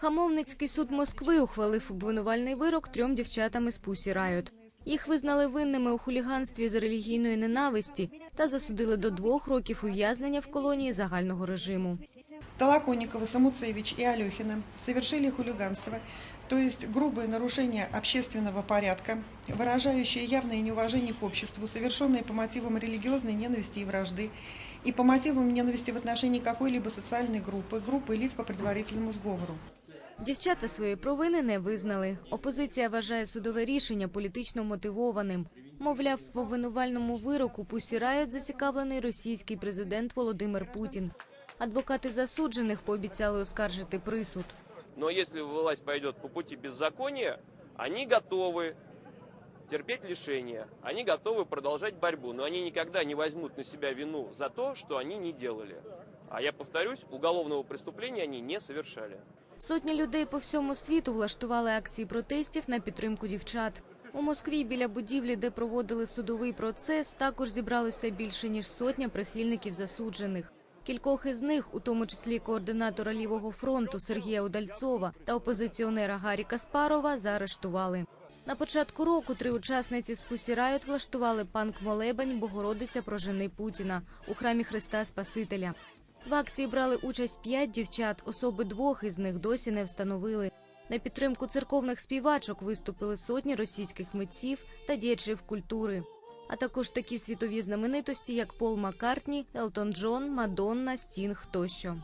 Хамовницький суд Москви ухвалив обвинувальний вирок трьом дівчатам із Пусі Райот. Їх визнали винними у хуліганстві з релігійної ненависті та засудили до двох років ув'язнення в колонії загального режиму. Толоконникова, Самуцевич и Алехина совершили хулиганство, то есть грубые нарушения общественного порядка, выражающие явное неуважение к обществу, совершенные по мотивам религиозной ненависти и вражды, и по мотивам ненависти в отношении какой-либо социальной группы, группы лиц по предварительному сговору. Дівчата свої провини не визнали. Опозиція вважає судове рішення політично мотивованим. Мовляв, в обвинувальному вироку посірають зацікавлений російський президент Володимир Путін. Адвокати засуджених пообіцяли оскаржити присуд. Но якщо власть пойде по пути беззаконня, вони готовы терпеть лишения, они готовы продолжать борьбу, но они никогда не возьмут на себя вину за то, что они не делали. А я повторюсь, уголовного преступления они не совершали. Сотні людей по всьому світу влаштували акції протестів на підтримку дівчат. У Москві біля будівлі, де проводили судовий процес, також зібралося більше ніж сотня прихильників засуджених. Кількох із них, у тому числі координатора лівого фронту Сергія Удальцова та опозиціонера Гарі Каспарова, заарештували. На початку року три учасниці з Пусі влаштували панк-молебень Богородиця прожени Путіна у храмі Христа Спасителя. В акції брали участь п'ять дівчат. Особи двох із них досі не встановили. На підтримку церковних співачок виступили сотні російських митців та діячів культури, а також такі світові знаменитості, як Пол Маккартні, Елтон Джон, Мадонна, Стінг тощо.